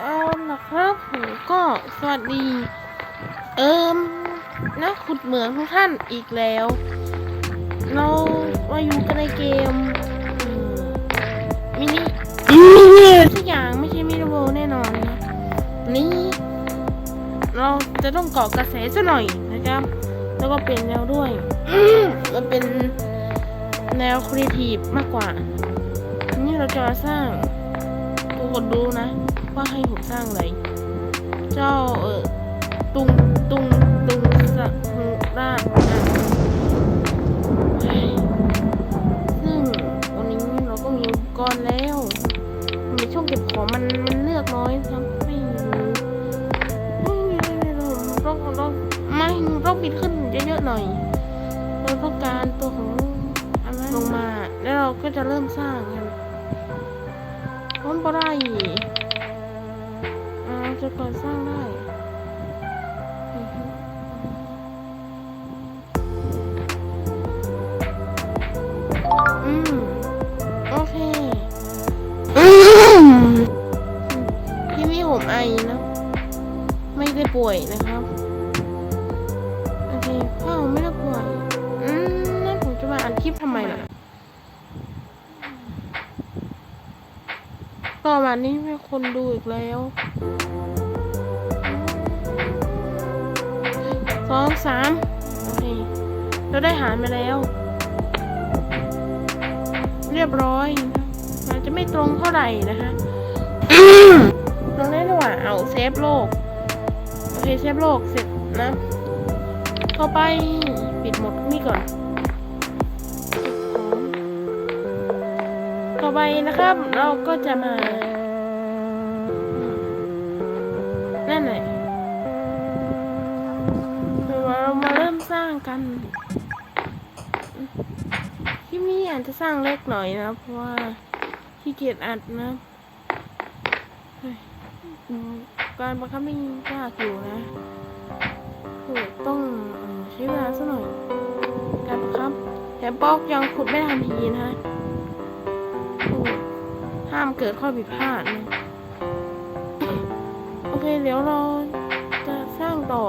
เอาละครับผมก็สวัสดี เอิมนะขุดเหมืองทุกท่านอีกแล้ว เรามาอยู่กันในเกมมมินิทุกอย่างไม่ใช่มินิโวแน่นอนนะนี่เราจะต้องเกาะกระแสซะหน่อยนะครับ แล้วก็เป็นแนวด้วยมันเป็นแนวครีเอทีฟมากกว่า นี่เราจะสร้างทุกคนดูนะ ว่าให้ผมสร้างอะไร เจ้าเออตุงตุงตุงสะหุรานซึ่งวันนี้เราก็มีอุปกรณ์แล้ว มีช่วงเก็บของมันมันเลือกน้อยครับไม่รู้ไม่ไม่ไม่เราต้องต้องไม่ต้องปิดขึ้นเยอะๆหน่อยเราต้องการตัวของลงมา แล้วเราก็จะเริ่มสร้างกันพร้อมปะได้ จะก่อสร้างได้อืมโอเคอืมพี่มี่ผมไอนะ ไม่ได้ป่วยนะครับ โอเคพ่อไม่ได้ป่วย อืมนั่นผมจะมาอ่านคลิปทำไมล่ะต่อมานี้มีคนดูอีกแล้ว สองสามโอเคเราได้หารมาแล้ว เรียบร้อยนะอาจจะไม่ตรงเท่าไหร่นะคะตรงนี้ดีกว่าเอาเซฟโลก โอเคเซฟโลกเสร็จนะต่อไปปิดหมดนี่ก่อนต่อไปนะครับเราก็จะมานั่นแหละางกันที่นี่อาจจะสร้างเล็กหน่อยนะ เพราะว่าขี้เกียจอัดนะการบังคับไม่ยากอยู่นะคือต้องใช้เวลาสักหน่อย การบังคับแถมปอกยังขุดไม่ทันทีนะห้ามเกิดข้อผิดพลาดนะโอเคเดี๋ยวเราจะสร้างต่อ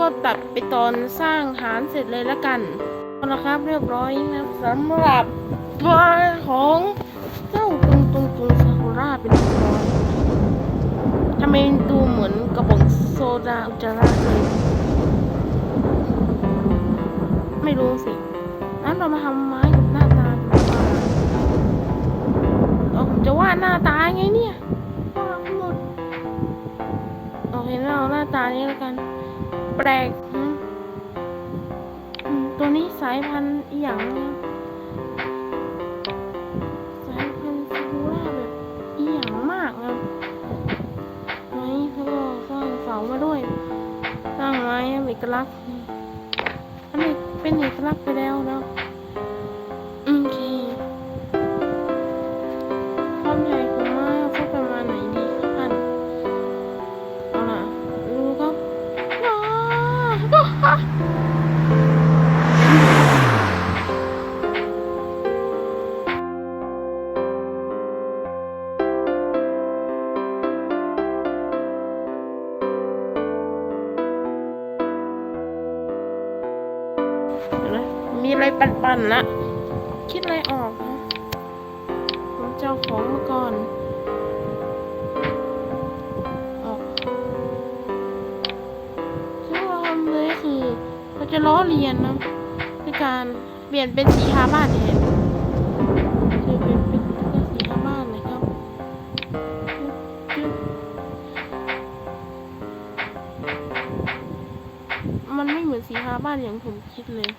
ก็ตัดไปตอนสร้างฐานเสร็จเลยละกันเอาละครับเรียบร้อยนะสำหรับตัวของเจ้าตุงตุงตุงซากุระเป็นที่เรียบร้อยทำไมดูเหมือนกระป๋องโซดาอุจจาระเลยไม่รู้สินั้นเรามาทำไม้กับหน้าตาดีกว่าเราผมจะวาดหน้าตาไงเนี่ยวาดหมดโอเคงั้นเอาหน้าตานี้แล้วกัน ปลกตัวนี้สายพันธุ์อหย่างสายพันธุ์ซากุราแบบอีหย่างมากนะไม้เขาก็สร้างเสามาด้วย สร้างไม้เป็นเอกลักษณ์อันนี้เป็นเอกลักษณ์ไปแล้วนะ อะไรปั่นๆละคิดอะไรออกนะผมจะเอาของมาก่อนออกที่เราทำเลยคือเราจะล้อเลียนนะด้วยการเปลี่ยนเป็นสีทาบ้านแทนเปลี่ยนเป็นสีทาบ้านนะครับมันไม่เหมือนสีทาบ้านอย่างผมคิดเลย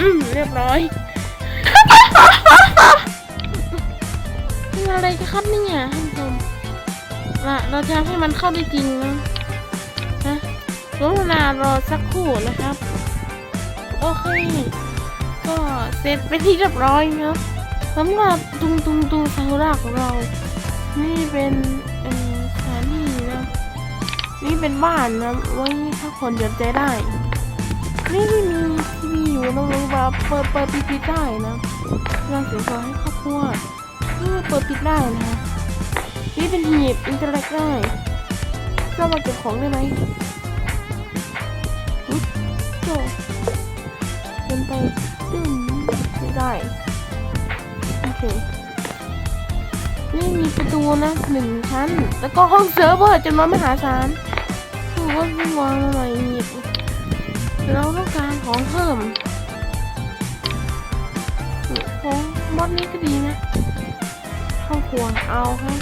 อืมเรียบร้อยนี่อะไรกันครับเนี่ยท่านผู้ชมละเราจะให้มันเข้าได้จริงนะนะกรุณารอสักครู่นะครับ โอเค ก็เสร็จเป็นที่เรียบร้อยนะสำหรับตุงตุงตุงซากุระของเรา นี่เป็นสถานที่นะ นี่เป็นบ้านนะไว้ถ้าคนเดือดใจได้ นี่ที่มีทีวีอยู่น้องรู้ว่าเปิดเปิดปิดปิดได้นะงานเสียงสอนให้ครอบครัวนี่เปิดปิดได้นะนี่เป็นหีบอินเตอร์แลกได้เรามาเก็บของได้ไหมอุ๊ยโจเป็นไปตึ้งไม่ได้โอเคนี่มีประตูนะหนึ่งชั้น แล้วก็ห้องเซิร์ฟเวอร์จำนวนมหาศาลดูว่าวิ่งวางอะไรอีก เราต้องการของเพิ่มของบอสนี้ก็ดีนะข้าวครัวเอาครับ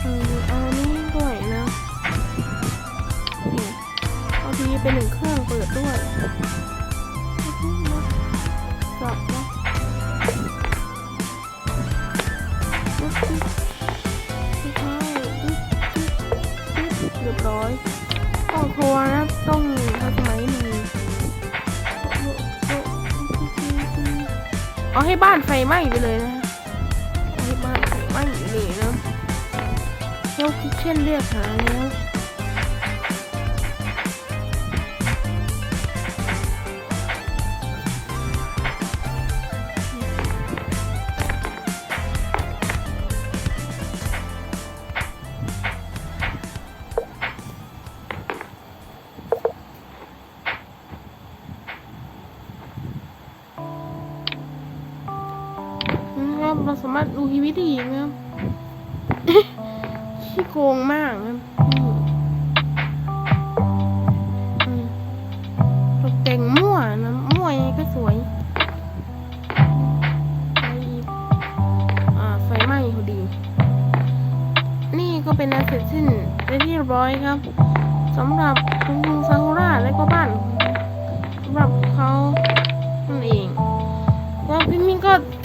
เออเอานี้ด้วยนะเอาดีเป็นหนึ่งเครื่องเปิดด้วย เอาให้บ้านไฟไหม้ไปเลยนะเอาให้บ้านไฟไหม้ไปเลยนะเฮลคิทเช่นเรียกหาแล้ว เราสามารถดูทีวีได้อีกนะครับขี้โกงมากนะครับอืมตกแต่งมั่วนะมั่วยังไงก็สวยไปอีกอ่าไฟไหม้พอดี นี่ก็เป็นอันเสร็จสิ้นไปนที่เรียบร้อยครับสำหรับคุณลุงซากุระและก็บ้านสำหรับเขา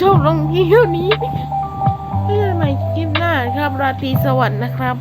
จบลงที่เท่านี้ไม่ใช่ใหม่คลิปหน้าครับ ราตรีสวัสดิ์นะครับ